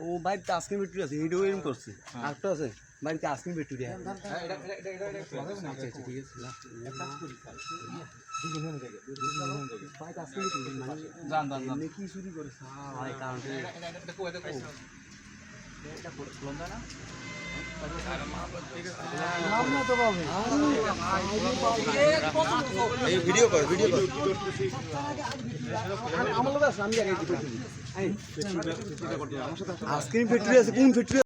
ও বাড়িতে বেটুরি আছে এইটাও এরকম করছে আরেকটা আছে বাড়িতে আইসক্রিম বেটুরি আছে হ্যাঁ? আচ্ছা আচ্ছা মানে কি চুরি করে ভিডিও কর ভিডিও কর। আমার আছে কোন ফ্যাক্টরি